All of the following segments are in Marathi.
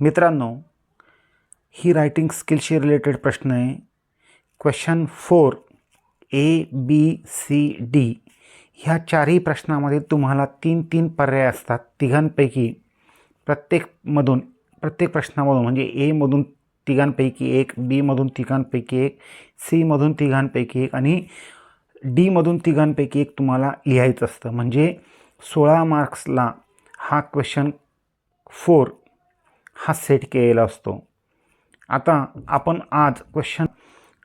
मित्रांनो ही रायटिंग स्किलशी रिलेटेड प्रश्न आहे. Question four A B C D ह्या चारही प्रश्नामध्ये तुम्हाला तीन तीन पर्याय असतात. तिघांपैकी प्रत्येकमधून प्रत्येक प्रश्नामधून म्हणजे एमधून तिघांपैकी एक बीमधून तिघांपैकी एक सीमधून तिघांपैकी एक आणि डीमधून तिघांपैकी एक तुम्हाला लिहायचं असतं. म्हणजे सोळा मार्क्सला हा क्वेश्चन फोर हा सेट केलेला असतो. आता आपण आज question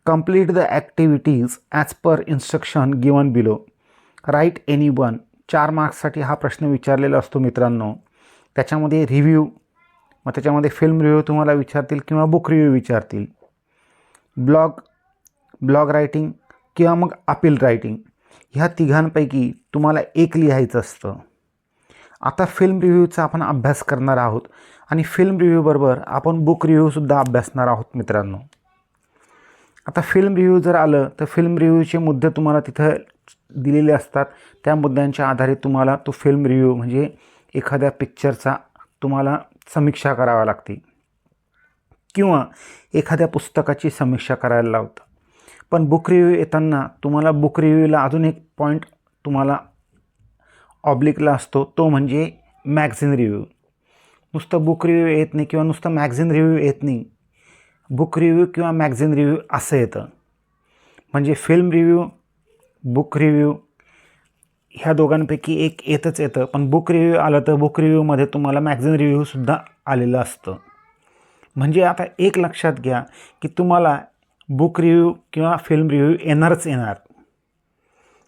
complete the activities as per instruction given below write any one चार मार्क्ससाठी हा प्रश्न विचारलेला असतो मित्रांनो. त्याच्यामध्ये रिव्ह्यू मग त्याच्यामध्ये फिल्म रिव्ह्यू तुम्हाला विचारतील किंवा बुक रिव्ह्यू विचारतील. ब्लॉग ब्लॉग रायटिंग किंवा मग अपील रायटिंग ह्या तिघांपैकी तुम्हाला एक लिहायचं असतं. आता फिल्म रिव्ह्यूचा आपण अभ्यास करणार आहोत. आणि फिल्म रिव्ह्यूबरोबर आपण बुक रिव्ह्यूसुद्धा अभ्यासणार आहोत मित्रांनो. आता फिल्म रिव्ह्यू जर आलं तर फिल्म रिव्ह्यूचे मुद्दे तुम्हाला तिथं दिलेले असतात. त्या मुद्द्यांच्या आधारे तुम्हाला तो फिल्म रिव्ह्यू म्हणजे एखाद्या पिक्चरचा तुम्हाला समीक्षा करावा लागते. किंवा एखाद्या पुस्तकाची समीक्षा करायला लावतं पण बुक रिव्ह्यू येताना तुम्हाला बुक रिव्ह्यूला अजून एक पॉईंट तुम्हाला ऑब्लिकला असतो तो म्हणजे मॅगझिन रिव्ह्यू नुसतं बुक रिव्ह्यू येत नाही किंवा नुसतं मॅगझिन रिव्ह्यू येत नाही. बुक रिव्ह्यू किंवा मॅगझिन रिव्ह्यू असं येतं. म्हणजे फिल्म रिव्ह्यू बुक रिव्ह्यू ह्या दोघांपैकी एक येतच येतं. पण बुक रिव्ह्यू आलं तर बुक रिव्ह्यूमध्ये तुम्हाला मॅगझिन रिव्ह्यूसुद्धा आलेलं असतं. म्हणजे आता एक लक्षात घ्या की तुम्हाला बुक रिव्ह्यू किंवा फिल्म रिव्ह्यू येणारच येणार.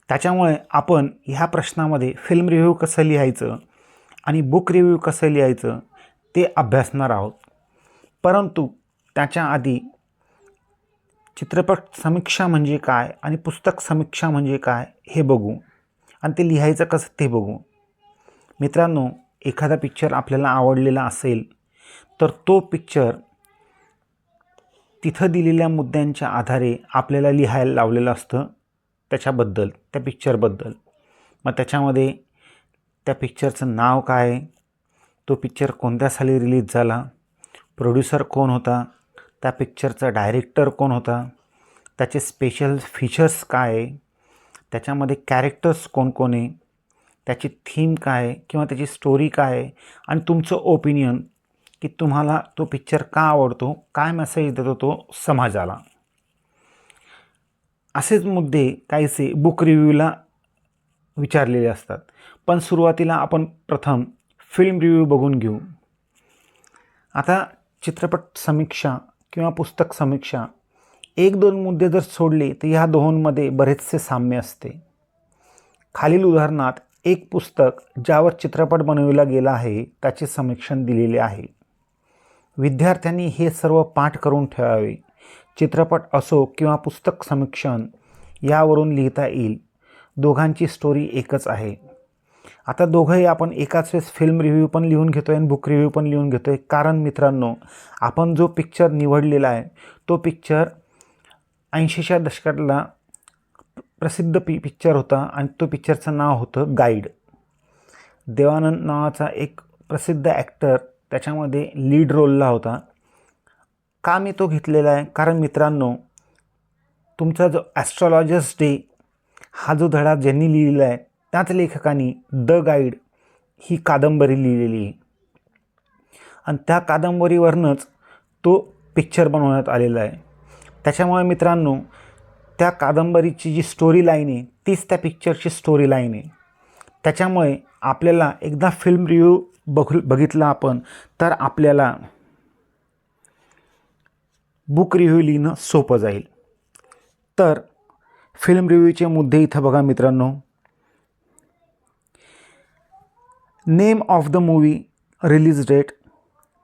त्याच्यामुळे आपण ह्या प्रश्नामध्ये फिल्म रिव्ह्यू कसं लिहायचं आणि बुक रिव्ह्यू कसं लिहायचं ते अभ्यासणार आहोत. परंतु त्याच्या आधी चित्रपट समीक्षा म्हणजे काय आणि पुस्तक समीक्षा म्हणजे काय हे बघू आणि ते लिहायचं कसं ते बघू. मित्रांनो एखादा पिक्चर आपल्याला आवडलेला असेल तर तो पिक्चर तिथं दिलेल्या मुद्द्यांच्या आधारे आपल्याला लिहायला लावलेलं असतं. त्याच्याबद्दल त्या पिक्चरबद्दल मग त्याच्यामध्ये त्या पिक्चरचं नाव काय? आहे तो पिक्चर कोणत्या साली रिलीज झाला? प्रोड्युसर कोण होता? त्या पिक्चरचा डायरेक्टर कोण होता? त्याचे स्पेशल फीचर्स काय? आहे त्याच्यामध्ये कॅरेक्टर्स कोण कोण आहे? त्याची थीम काय? आहे किंवा त्याची स्टोरी काय? आहे आणि तुमचं ओपिनियन की तुम्हाला तो पिक्चर का आवडतो? काय मेसेज देतो तो समाजाला? असेच मुद्दे काहीसे बुक रिव्ह्यूला विचारलेले असतात. पण सुरुवातीला आपण प्रथम फिल्म रिव्ह्यू बघून घेऊ. आता चित्रपट समीक्षा किंवा पुस्तक समीक्षा एक दोन मुद्दे जर सोडले तर ह्या दोहोंमध्ये बरेचसे साम्य असते. खालील उदाहरणात एक पुस्तक ज्यावर चित्रपट बनविला गेला आहे त्याचे समीक्षण दिलेले आहे. विद्यार्थ्यांनी हे सर्व पाठ करून ठेवावे. चित्रपट असो किंवा पुस्तक समीक्षण यावरून लिहिता येईल. दोघांची स्टोरी एकच आहे. आता दोघंही आपण एकाच वेळेस फिल्म रिव्ह्यू पण लिहून घेतो आहे आणि बुक रिव्ह्यू पण लिहून घेतो आहे कारण मित्रांनो आपण जो पिक्चर निवडलेला आहे तो पिक्चर ऐंशीच्या दशकातला प्रसिद्ध पि पिक्चर होता आणि तो पिक्चरचं नाव होतं गाईड देवानंद नावाचा एक प्रसिद्ध ॲक्टर त्याच्यामध्ये लीड रोलला होता. का मी तो घेतलेला आहे. कारण मित्रांनो तुमचा जो ॲस्ट्रॉलॉजर्स डे हा जो धडा ज्यांनी लिहिलेला आहे त्याच लेखकांनी द गाईड ही कादंबरी लिहिलेली आहे. आणि त्या कादंबरीवरनंच तो पिक्चर बनवण्यात आलेला आहे. त्याच्यामुळे मित्रांनो त्या कादंबरीची जी स्टोरी लाईन आहे तीच त्या पिक्चरची स्टोरी लाईन आहे. त्याच्यामुळे आपल्याला एकदा फिल्म रिव्ह्यू बघ बघितला आपण तर आपल्याला बुक रिव्ह्यू लिहिणं सोपं जाईल. तर फिल्म रिव्ह्यूचे मुद्दे इथं बघा मित्रांनो. Name of the movie release date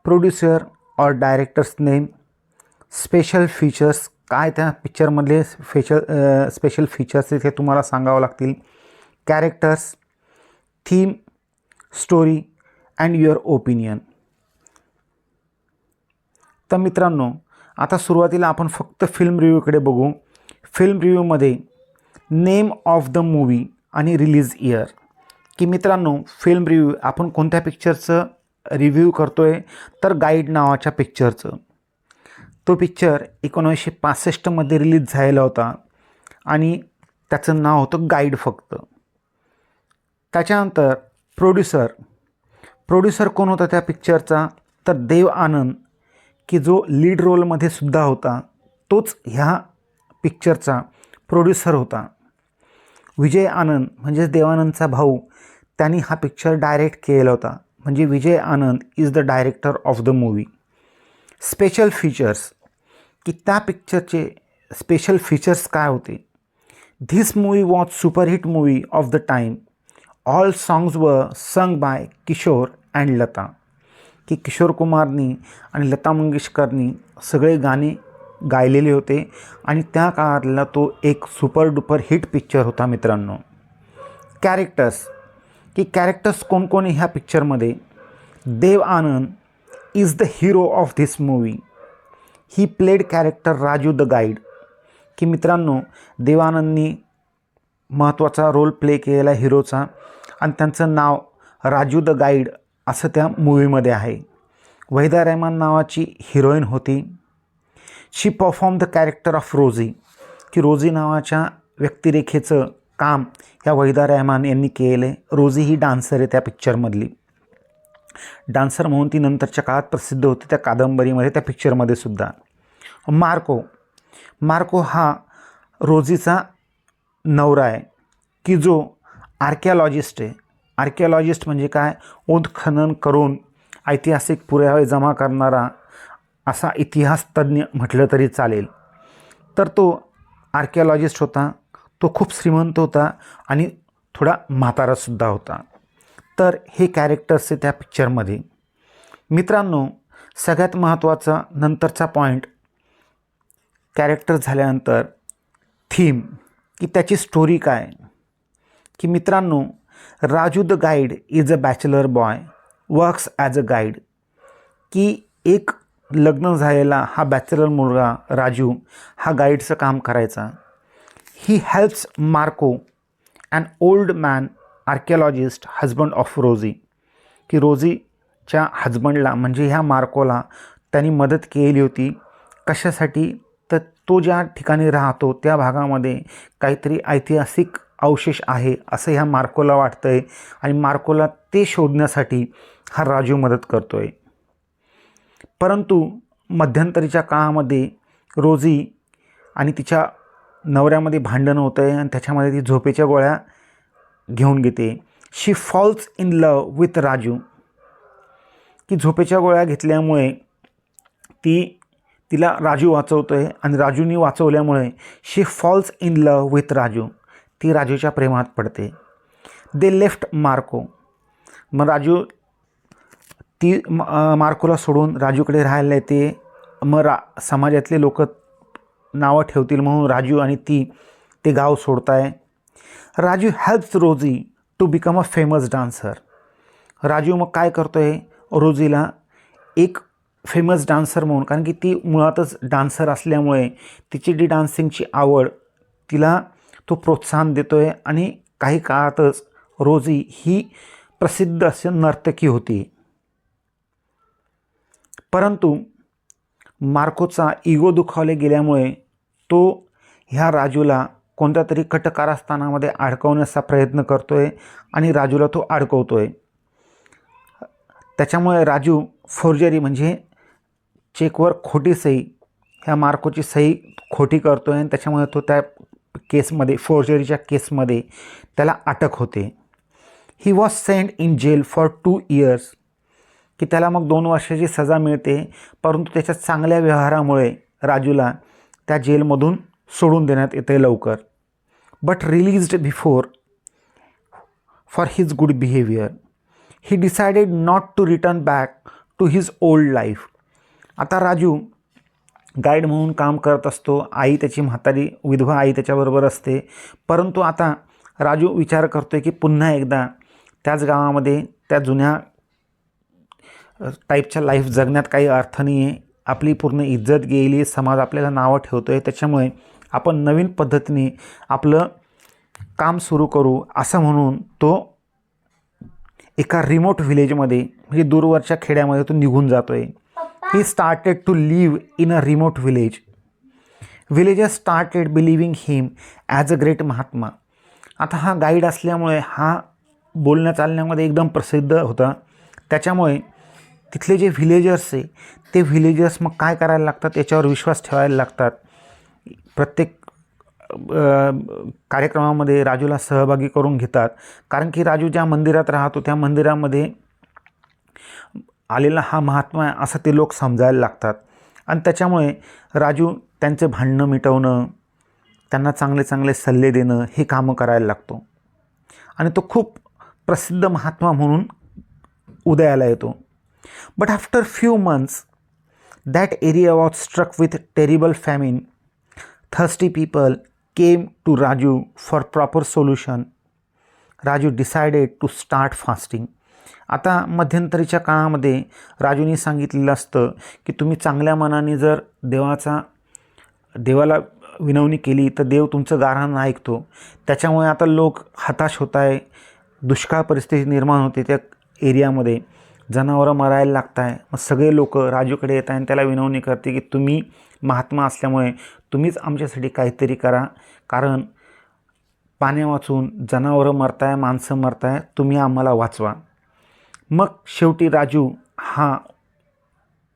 producer और डायरेक्टर्स नेम स्पेशल फीचर्स काय त्या पिक्चरमधले स्पेशल स्पेशल फीचर्स हे तुम्हाला सांगावं लागतील. Characters theme story and your opinion तर मित्रांनो आता सुरुवातीला आपण फक्त फिल्म रिव्ह्यूकडे बघू. फिल्म रिव्ह्यूमध्ये नेम ऑफ द मूवी आणि रिलीज इयर की मित्रांनो फिल्म रिव्ह्यू आपण कोणत्या पिक्चरचं रिव्ह्यू करतो आहे तर गाईड नावाच्या पिक्चरचं तो पिक्चर एकोणीसशे पासष्टमध्ये रिलीज झालेला होता. आणि त्याचं नाव होतं गाईड फक्त. त्याच्यानंतर प्रोड्युसर प्रोड्युसर कोण होता त्या पिक्चरचा तर देव आनंद की जो लीड रोलमध्ये सुद्धा होता तोच ह्या पिक्चरचा प्रोड्युसर होता. विजय आनंद म्हणजेच देवानंदचा भाऊ त्यांनी हा पिक्चर डायरेक्ट केलेला होता. म्हणजे Vijay Anand is the director of the movie special features की त्या पिक्चरचे स्पेशल फीचर्स काय होते? This movie was superhit movie of the time all songs व sung bye Kishore and Lata की किशोर कुमारनी आणि लता मंगेशकरनी सगळे गाणे गायलेले होते आणि त्या काळातला तो एक सुपर डुपर हिट पिक्चर होता मित्रांनो. कॅरेक्टर्स. की कॅरेक्टर्स कोण कोण ह्या पिक्चरमध्ये? Dev Anand is the hero of this movie. He played character Raju the guide. की मित्रांनो देवानंदनी महत्त्वाचा रोल प्ले केलेला हिरोचा आणि त्यांचं नाव राजू द गाईड असं त्या मूवीमध्ये आहे. वहिदा रेहमान नावाची हिरोईन होती. She perform the character of Rosie की रोझी नावाच्या व्यक्तिरेखेचं काम ह्या वहिदा रेहमान यांनी केलं आहे. रोझी ही डान्सर आहे त्या पिक्चरमधली डान्सर म्हणून ती नंतरच्या काळात प्रसिद्ध होती त्या कादंबरीमध्ये त्या पिक्चरमध्ये सुद्धा. मार्को. मार्को हा रोझीचा नवरा आहे की जो आर्किओलॉजिस्ट आहे. आर्किओलॉजिस्ट म्हणजे काय? उत्खनन करून ऐतिहासिक पुरावे जमा करणारा असा इतिहास तज्ज्ञ म्हटलं तरी चालेल. तर तो आर्किओलॉजिस्ट होता तो खूप श्रीमंत होता आणि थोडा म्हातारासुद्धा होता. तर हे कॅरेक्टर्स आहे त्या पिक्चरमध्ये मित्रांनो सगळ्यात महत्त्वाचा नंतरचा पॉईंट कॅरेक्टर झाल्यानंतर थीम की त्याची स्टोरी काय? की मित्रांनो Raju the guide is a bachelor boy works as a guide. की एक लग्न झालेला हा बॅचलर मुलगा राजू हा गाईडचं काम करायचा. He helps Marco and old man archaeologist husband of Rosie की रोझीच्या हजबंडला म्हणजे ह्या मार्कोला त्यांनी मदत केली होती. कशासाठी? तर तो ज्या ठिकाणी राहतो त्या भागामध्ये काहीतरी ऐतिहासिक अवशेष आहे असं ह्या मार्कोला वाटतं आहे आणि मार्कोला ते शोधण्यासाठी हा राजू मदत करतो आहे परंतु मध्यंतरीच्या काळामध्ये रोजी आणि तिच्या नवऱ्यामध्ये भांडण होतं आहे आणि त्याच्यामध्ये ती झोपेच्या गोळ्या घेऊन घेते. She falls in love with Raju. की झोपेच्या गोळ्या घेतल्यामुळे ती तिला राजू वाचवतो आहे आणि राजूनी वाचवल्यामुळे she falls in love with Raju. ती राजूच्या प्रेमात पडते. दे लेफ्ट मार्को मग राजू ती मार्कोला सोडून राजूकडे राहायला येते. मग रा समाजातले लोक नावं ठेवतील म्हणून राजू आणि ती ते गाव सोडताय. Raju helps Rosie to become a famous dancer Raju मग काय करतो आहे रोजीला एक फेमस डान्सर म्हणून कारण की ती मुळातच डान्सर असल्यामुळे तिची डी डान्सिंगची आवड तिला तो प्रोत्साहन देतो आहे आणि काही काळातच रोजी ही प्रसिद्ध असे नर्तकी होती. परंतु मार्कोचा इगो दुखावले गेल्यामुळे तो ह्या राजूला कोणत्या तरी कटकारस्थानामध्ये अडकवण्याचा प्रयत्न करतो आहे आणि राजूला तो अडकवतो आहे त्याच्यामुळे राजू फोर्जरी म्हणजे चेकवर खोटी सही ह्या मार्कोची सही खोटी करतो आहे आणि त्याच्यामुळे तो त्या केसमध्ये फोर्जरीच्या केसमध्ये त्याला अटक होते. He was send in jail for two years की त्याला मग दोन वर्षाची सजा मिळते परंतु त्याच्या चांगल्या व्यवहारामुळे राजूला त्या जेलमधून सोडून देण्यात येते लवकर. But released before for his good behaviour he decided not to return back to his old life आता राजू गाईड म्हणून काम करत असतो. आई त्याची म्हातारी विधवा आई त्याच्याबरोबर असते. परंतु आता राजू विचार करतो आहे की पुन्हा एकदा त्याच गावामध्ये त्या जुन्या टाईपच्या लाईफ जगण्यात काही अर्थ नाही आहे आपली पूर्ण इज्जत गेली समाज आपल्याला नावं ठेवतो आहे त्याच्यामुळे आपण नवीन पद्धतीने आपलं काम सुरू करू असं म्हणून तो एका रिमोट व्हिलेजमध्ये म्हणजे दूरवरच्या खेड्यामध्ये तो निघून जातो आहे he started to live in a remote village villagers started believing him as a great mahatma आता हा गाईड असल्यामुळे हा बोलण्या चालण्यामध्ये एकदम प्रसिद्ध होता. त्याच्यामुळे तिथले जे व्हिलेजर्स आहे ते व्हिलेजर्स मग काय करायला लागतात याच्यावर विश्वास ठेवायला लागतात. प्रत्येक कार्यक्रमामध्ये राजूला सहभागी करून घेतात. कारण की राजू ज्या मंदिरात राहतो त्या मंदिरामध्ये आलेला हा महात्मा आहे असं ते लोक समजायला लागतात. आणि त्याच्यामुळे राजू त्यांचे भांडणं मिटवणं त्यांना चांगले चांगले सल्ले देणं हे कामं करायला लागतो. आणि तो खूप प्रसिद्ध महात्मा म्हणून उदयाला येतो. But after few months that area was struck with terrible famine thirsty people came to Raju for proper solution Raju decided to start fasting आता मध्यंतरीच्या काळामध्ये राजूनी सांगितलेलं असतं की तुम्ही चांगल्या मनाने जर देवाचा देवाला विनवणी केली तर देव तुमचं गारहाण ऐकतो. त्याच्यामुळे आता लोक हताश होत आहे दुष्काळ परिस्थिती निर्माण होते त्या एरियामध्ये. जनावरं मरायला लागत आहे मग सगळे लोक राजूकडे येत आहे आणि त्याला विनवणी करते की तुम्ही महात्मा असल्यामुळे तुम्हीच आमच्यासाठी काहीतरी करा. कारण पाण्या वाचून जनावरं मरताय माणसं मरताय तुम्ही आम्हाला वाचवा. मग शेवटी राजू हा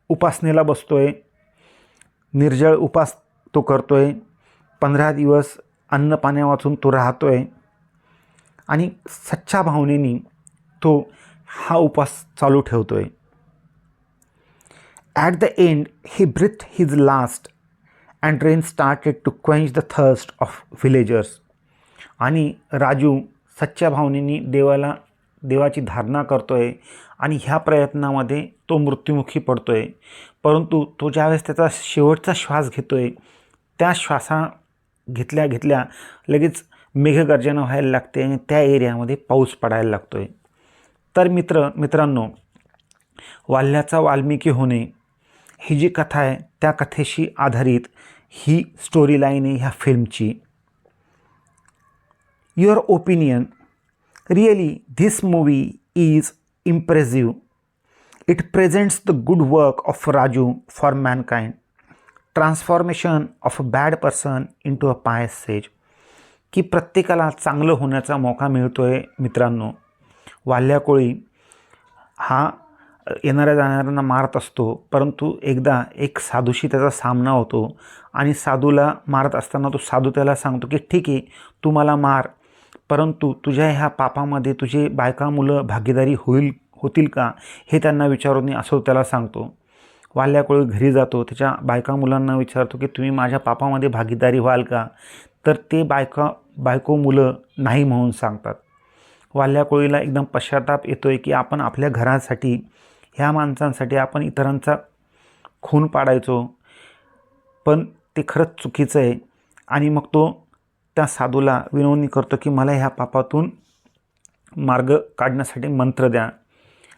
उपासनेला बसतो आहे निर्जळ उपास तो करतो आहे पंधरा दिवस अन्न पाण्या वाचून तो आहे आणि सच्च्या भावनेनी तो हा उपास चालू ठेवतो आहे at the end he breath his last and rain started to quench the thirst of villagers आणि राजू सच्च्या भावनेनी देवाला देवाची धारणा करतो आहे आणि ह्या प्रयत्नामध्ये तो मृत्युमुखी आहे परंतु तो ज्यावेळेस त्याचा शेवटचा श्वास घेतो आहे त्या श्वासा घेतल्या घेतल्या लगेच मेघगर्जना व्हायला लागते आणि त्या एरियामध्ये पाऊस पडायला लागतो आहे तर मित्र मित्रांनो वाल्ल्याचा वाल्मिकी होणे ही जी कथा आहे त्या कथेशी आधारित ही स्टोरी लाईन आहे ह्या फिल्मची your opinion really this movie is impressive it presents the good work of Raju for mankind transformation of a bad person into a pious sage की प्रत्येकाला चांगलं होण्याचा मौका मिळतो आहे मित्रांनो. वाल्या कोळी हा येणाऱ्या जाणाऱ्यांना मारत असतो परंतु एकदा एक साधूशी त्याचा सामना होतो आणि साधूला मारत असताना तो साधू त्याला सांगतो की ठीक आहे तू मला मार. परंतु तुझ्या ह्या पापामध्ये तुझे बायका मुलं भागीदारी होईल होतील का हे त्यांना विचारून असं त्याला सांगतो. वाल्याकोळी घरी जातो त्याच्या बायका मुलांना विचारतो की तुम्ही माझ्या पापामध्ये भागीदारी व्हाल का? तर ते बायका बायको मुलं नाही म्हणून सांगतात. वाल्याकोळीला एकदम पश्चाताप येतो आहे की आपण आपल्या घरासाठी ह्या माणसांसाठी आपण इतरांचा खून पाडायचो. पण ते खरंच चुकीचं आहे. आणि मग तो त्या साधूला विनवणी करतो की मला ह्या पापातून मार्ग काढण्यासाठी मंत्र द्या.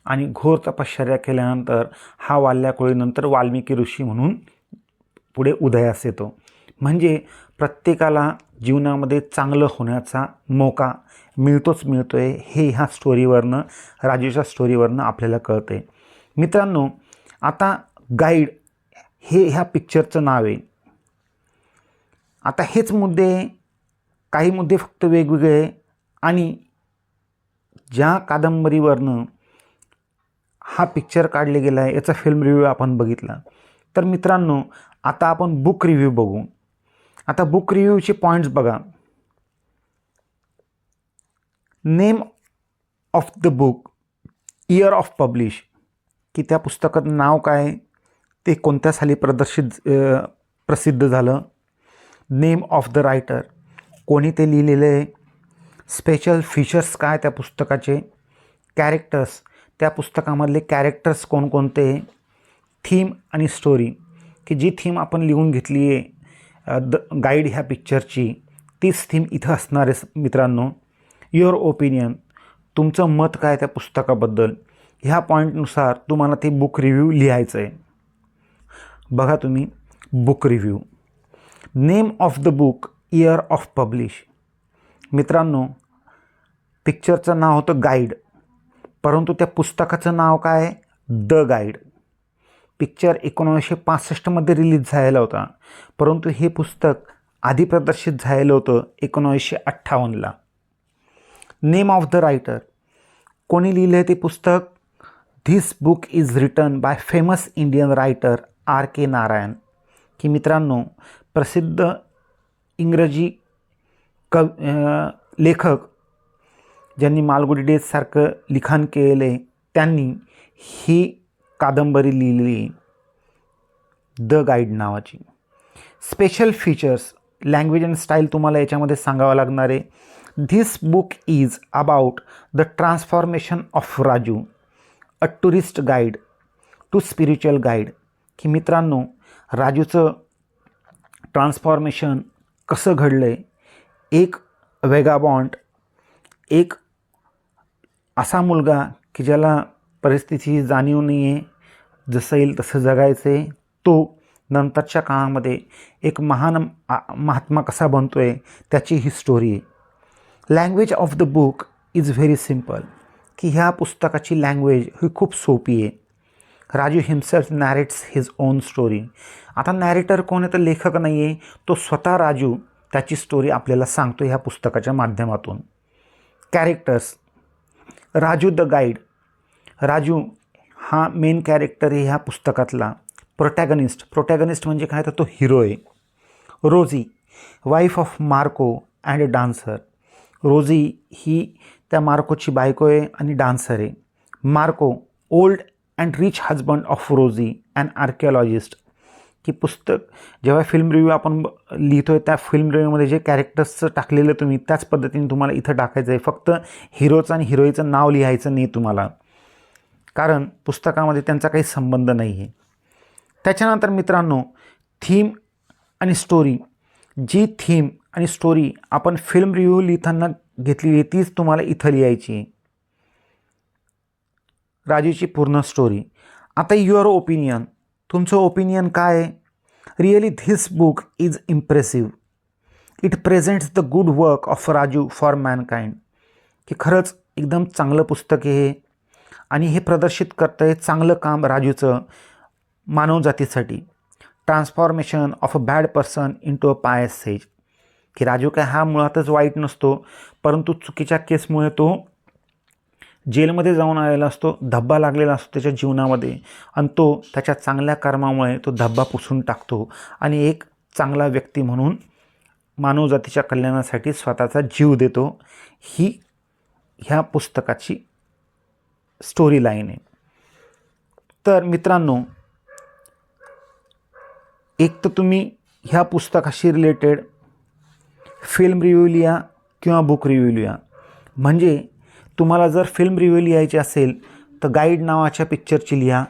आणि घोर तपश्चर्या केल्यानंतर हा वाल्याकोळीनंतर वाल्मिकी ऋषी म्हणून पुढे उदयास येतो. म्हणजे प्रत्येकाला जीवनामध्ये चांगलं होण्याचा मौका मिळतोच मिळतो आहे हे ह्या स्टोरीवरनं राजूच्या स्टोरीवरनं आपल्याला कळतं आहे मित्रांनो आता गाईड हे ह्या पिक्चरचं नाव आहे. आता हेच मुद्दे काही मुद्दे फक्त वेगवेगळे आणि ज्या कादंबरीवरनं हा पिक्चर काढले गेला आहे याचा फिल्म रिव्ह्यू आपण बघितला. तर मित्रांनो आता आपण बुक रिव्ह्यू बघू. आता बुक रिव्ह्यूचे पॉईंट्स बघा. Name of the book year of publish की त्या पुस्तकाचं नाव काय ते कोणत्या साली प्रदर्शित प्रसिद्ध झालं? नेम ऑफ द रायटर कोणी ते लिहिलेलं आहे. स्पेशल फीचर्स काय त्या पुस्तकाचे? कॅरेक्टर्स त्या पुस्तकामधले कॅरेक्टर्स कोणकोणते थीम आणि स्टोरी की जी थीम आपण लिहून घेतली आहे द गाईड ह्या पिक्चरची तीच थीम इथं असणार आहे मित्रांनो. युअर ओपिनियन तुमचं मत काय त्या पुस्तकाबद्दल? ह्या पॉईंटनुसार तुम्हाला ते बुक रिव्ह्यू लिहायचं आहे. बघा तुम्ही book review name of the book year of publish. मित्रांनो पिक्चरचं नाव होतं गाईड. परंतु त्या पुस्तकाचं नाव काय द गाईड. पिक्चर एकोणीसशे पासष्टमध्ये रिलीज झालेला होता. परंतु हे पुस्तक आधी प्रदर्शित झालेलं होतं एकोणीसशे अठ्ठावन्नला नेम ऑफ द रायटर. कोणी लिहिलं आहे ते पुस्तक? This book is written by famous Indian writer R K Narayan की मित्रांनो प्रसिद्ध इंग्रजी कव लेखक ज्यांनी मालगुडी डेजसारखं लिखाण केलेलं आहे त्यांनी ही कादंबरी लिहिली. द गाईड नावाची. Special features language and style तुम्हाला याच्यामध्ये सांगावं लागणार आहे. This book is about the transformation of Raju a tourist guide to spiritual guide की मित्रांनो राजूचं ट्रान्सफॉर्मेशन कसं घडलं आहे एक वेगाबॉन्ड एक असा मुलगा की ज्याला परिस्थितीची जाणीव नाही आहे जसं येईल तसं जगायचं आहे तो नंतरच्या काळामध्ये एक महान महात्मा कसा बनतो आहे त्याची ही स्टोरी आहे. Language of the book is very simple की ह्या पुस्तकाची लँग्वेज ही खूप सोपी आहे. Raju himself narrates his own story आता नॅरेटर कोण आहे तर लेखक नाही आहे. तो स्वतः राजू त्याची स्टोरी आपल्याला सांगतो ह्या पुस्तकाच्या माध्यमातून. Characters Raju the guide Raju हा मेन कॅरेक्टर आहे ह्या पुस्तकातला. प्रोटॅगनिस्ट प्रोटॅगनिस्ट म्हणजे काय? तर तो हिरो आहे. Rosie wife of Marco and dancer Rosie ही त्या मार्कोची बायको आहे आणि डान्सर आहे. Marco old and rich husband of Rosie and archaeologist की पुस्तक जेव्हा फिल्म रिव्ह्यू आपण लिहितो आहे त्या फिल्म रिव्ह्यूमध्ये जे कॅरेक्टर्सचं टाकलेलं तुम्ही त्याच पद्धतीने तुम्हाला इथं टाकायचं आहे. फक्त हिरोचं आणि हिरोईचं नाव लिहायचं नाही तुम्हाला. कारण पुस्तकामध्ये त्यांचा काही संबंध नाही आहे त्याच्यानंतर मित्रांनो थीम आणि स्टोरी जी थीम आणि स्टोरी आपण फिल्म रिव्ह्यू लिहिताना घेतलेली आहे तीच तुम्हाला इथं लिहायची आहे. राजूची पूर्ण स्टोरी आता युअर ओपिनियन तुमचं ओपिनियन काय आहे? Really this book is impressive it presents the good work of Raju for mankind की खरंच एकदम चांगलं पुस्तक आहे हे. आणि हे प्रदर्शित करतं आहे चांगलं काम राजूचं मानवजातीसाठी transformation of a bad person into a pious sage की राजू काय हा मुळातच वाईट नसतो परंतु चुकीच्या केसमुळे तो जेलमध्ये जाऊन आलेला असतो धब्बा लागलेला असतो त्याच्या जीवनामध्ये आणि तो त्याच्या चांगल्या कर्मामुळे तो धब्बा पुसून टाकतो आणि एक चांगला व्यक्ती म्हणून मानवजातीच्या कल्याणासाठी स्वतःचा जीव देतो. ही ह्या पुस्तकाची स्टोरी लाईन आहे. तर मित्रांनो एक तर तुम्ही ह्या पुस्तकाशी रिलेटेड फिल्म रिव्ह्यू लिहा किंवा बुक रिव्ह्यू लिहा. म्हणजे तुम्हाला जर फिल्म रिव्ह्यू लिहायची असेल तर गाईड नावाच्या पिक्चरची लिहा.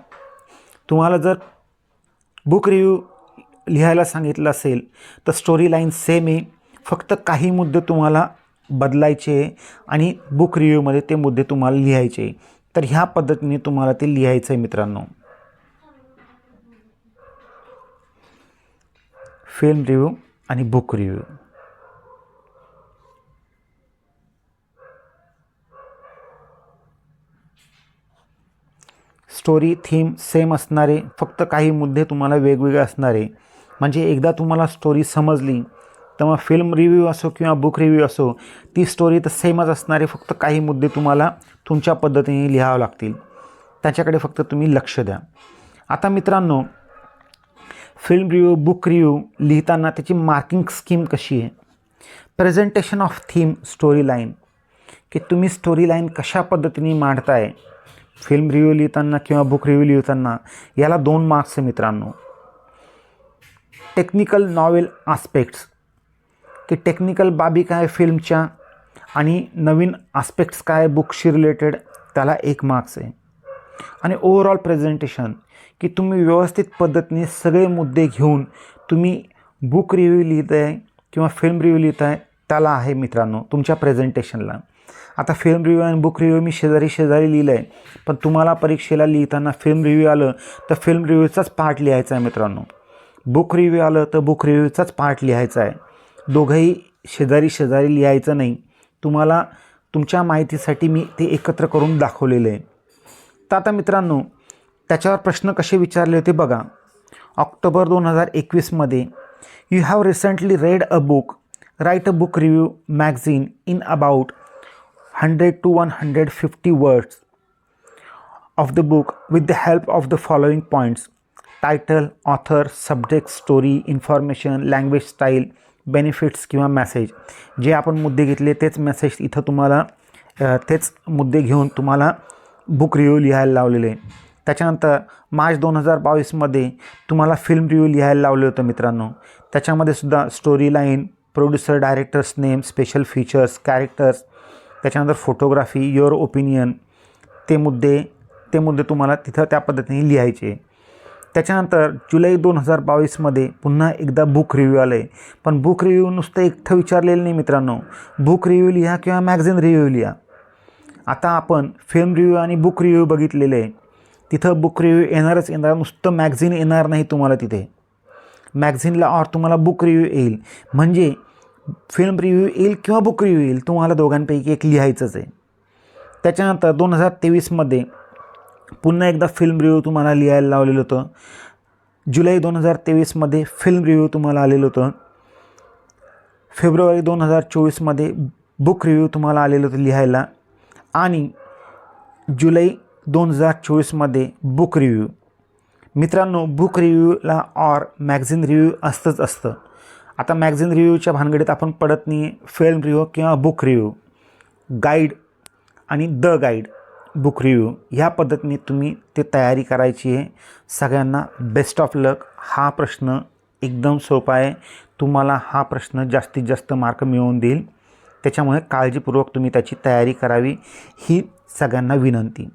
तुम्हाला जर बुक रिव्ह्यू लिहायला सांगितलं असेल तर स्टोरी लाईन सेम आहे. फक्त काही मुद्दे तुम्हाला बदलायचे आणि बुक रिव्ह्यूमध्ये ते मुद्दे तुम्हाला लिहायचे तर ह्या पद्धतीने तुम्हाला ते लिहायचं आहे मित्रांनो. फिल्म रिव्ह्यू आणि book review story theme same असणारे फक्त काही मुद्दे तुम्हाला वेगवेगळे असणारे. म्हणजे एकदा तुम्हाला स्टोरी समजली तर मग फिल्म रिव्ह्यू असो किंवा बुक रिव्ह्यू असो ती स्टोरी तर सेमच असणारे फक्त काही मुद्दे तुम्हाला तुमच्या पद्धतीने लिहावं लागतील. त्याच्याकडे फक्त तुम्ही लक्ष द्या. आता मित्रांनो फिल्म रिव्ह्यू बुक रिव्ह्यू लिहिताना त्याची मार्किंग स्कीम कशी आहे? Presentation of theme story line की तुम्ही स्टोरी लाईन कशा पद्धतीने मांडताय? फिल्म रिव्ह्यू लिहिताना किंवा बुक रिव्ह्यू लिहिताना याला दोन मार्क्स आहे मित्रांनो. टेक्निकल नॉवेल आस्पेक्ट्स की टेक्निकल बाबी काय फिल्मच्या आणि नवीन आस्पेक्ट्स काय बुकशी रिलेटेड त्याला एक मार्क्स आहे. आणि ओव्हरऑल प्रेझेंटेशन की तुम्ही व्यवस्थित पद्धतीने सगळे मुद्दे घेऊन तुम्ही बुक रिव्ह्यू लिहित आहे किंवा फिल्म रिव्ह्यू लिहित आहे त्याला आहे मित्रांनो तुमच्या प्रेझेंटेशनला आता फिल्म रिव्ह्यू आणि बुक रिव्ह्यू मी शेजारी शेजारी लिहिलं आहे पण तुम्हाला परीक्षेला लिहिताना फिल्म रिव्ह्यू आलं तर फिल्म रिव्ह्यूचाच पार्ट लिहायचा आहे मित्रांनो. बुक रिव्ह्यू आलं तर बुक रिव्ह्यूचाच पार्ट लिहायचा आहे. दोघंही शेजारी शेजारी लिहायचं नाही. तुम्हाला तुमच्या माहितीसाठी मी ते एकत्र करून दाखवलेलं आहे. तर आता मित्रांनो त्याच्यावर प्रश्न कसे विचारले होते बघा. ऑक्टोबर दोन हजार एकवीसमध्ये you have recently read a book write a book review magazine in about hundred to one hundred fifty words of the book with the help of the following points. Title author subject story information language style benefits किंवा मॅसेज जे आपण मुद्दे घेतले तेच मेसेज इथं तुम्हाला तेच मुद्दे घेऊन तुम्हाला बुक रिव्ह्यू लिहायला लावलेले. आहे त्याच्यानंतर मार्च दोन हजार बावीसमध्ये तुम्हाला फिल्म रिव्ह्यू लिहायला लावलं होतं मित्रांनो. त्याच्यामध्ये सुद्धा story line producer directors name special features characters त्याच्यानंतर फोटोग्राफी युअर ओपिनियन ते मुद्दे ते मुद्दे तुम्हाला तिथं त्या पद्धतीने लिहायचे. त्याच्यानंतर जुलै दोन हजार बावीसमध्ये पुन्हा एकदा बुक रिव्ह्यू आलं आहे पण बुक रिव्ह्यू नुसतं एकटं विचारलेलं नाही मित्रांनो. बुक रिव्ह्यू लिहा किंवा मॅगझिन रिव्ह्यू लिहा. आता आपण फिल्म रिव्ह्यू आणि बुक रिव्ह्यू बघितलेले. आहे तिथं बुक रिव्ह्यू येणारच येणार नुसतं मॅगझिन येणार नाही तुम्हाला तिथे. मॅगझिनला और तुम्हाला बुक रिव्ह्यू येईल. म्हणजे फिल्म रिव्ह्यू येईल किंवा बुक रिव्ह्यू येईल तुम्हाला दोघांपैकी एक लिहायचंच आहे. त्याच्यानंतर दोन हजार तेवीसमध्ये पुन्हा एकदा फिल्म रिव्ह्यू तुम्हाला लिहायला लावलेलं होतं. जुलै दोन हजार तेवीसमध्ये फिल्म रिव्ह्यू तुम्हाला आलेलं होतं. फेब्रुवारी दोन हजार चोवीसमध्ये बुक रिव्ह्यू तुम्हाला आलेलं होतं लिहायला. आणि जुलै दोन हजार चोवीसमध्ये बुक रिव्ह्यू मित्रांनो बुक रिव्ह्यूला ऑर मॅगझिन रिव्ह्यू असतंच असतं. आता मॅगझिन रिव्ह्यूच्या भानगडीत आपण पडत नाही. फिल्म रिव्ह्यू किंवा बुक रिव्ह्यू गाईड आणि द गाईड बुक रिव्ह्यू ह्या पद्धतीने तुम्ही ते तयारी करायची आहे. सगळ्यांना बेस्ट ऑफ लक हा प्रश्न एकदम सोपा आहे. तुम्हाला हा प्रश्न जास्तीत जास्त मार्क मिळवून देईल. त्याच्यामुळे काळजीपूर्वक तुम्ही त्याची तयारी करावी. ही सगळ्यांना विनंती.